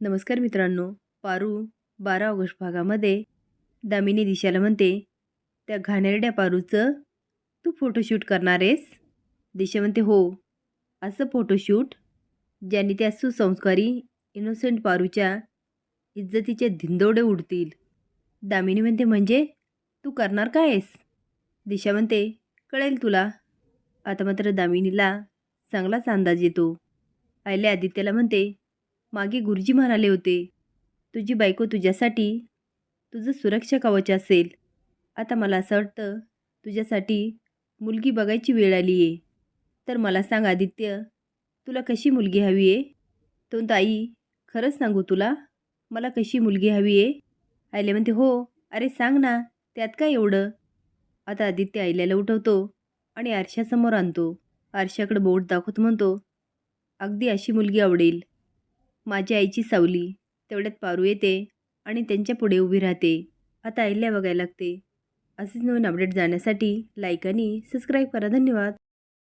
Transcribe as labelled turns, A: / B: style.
A: नमस्कार मित्रांनो. पारू बारा ऑगस्ट भागामध्ये दामिनी दिशाला म्हणते त्या घाणेरड्या पारूचं तू फोटोशूट करणार आहेस? दिशा म्हणते हो. असं फोटोशूट ज्याने त्या सुसंस्कारी इनोसेंट पारूच्या इज्जतीचे धिंदोडे उडतील. दामिनी म्हणते म्हणजे तू करणार काय आहेस? दिशा म्हणते कळेल तुला. आता मात्र दामिनीला चांगलाच अंदाज येतो. आयल्या आदित्याला म्हणते मागे गुरुजी म्हणाले होते तुझी बायको तुझ्यासाठी तुझं सुरक्षा कवच असेल. आता मला असं वाटतं तुझ्यासाठी मुलगी बघायची वेळ आली आहे. तर मला सांग आदित्य तुला कशी मुलगी हवी आहे? तो ताई खरंच सांगू तुला? मला कशी मुलगी हवी आहे? आईले म्हणते हो अरे सांग ना त्यात काय एवढं? आता आदित्य आयल्याला उठवतो आणि आरशासमोर आणतो. आरशाकडे बोट दाखवत म्हणतो अगदी अशी मुलगी आवडेल. माझ्या आईची सावली. तेवढ्यात पारू येते आणि त्यांच्या पुढे उभी राहते. आता आईला बघायला लागते. असेच नवीन अपडेट जाण्यासाठी लाईक आणि सबस्क्राईब करा. धन्यवाद.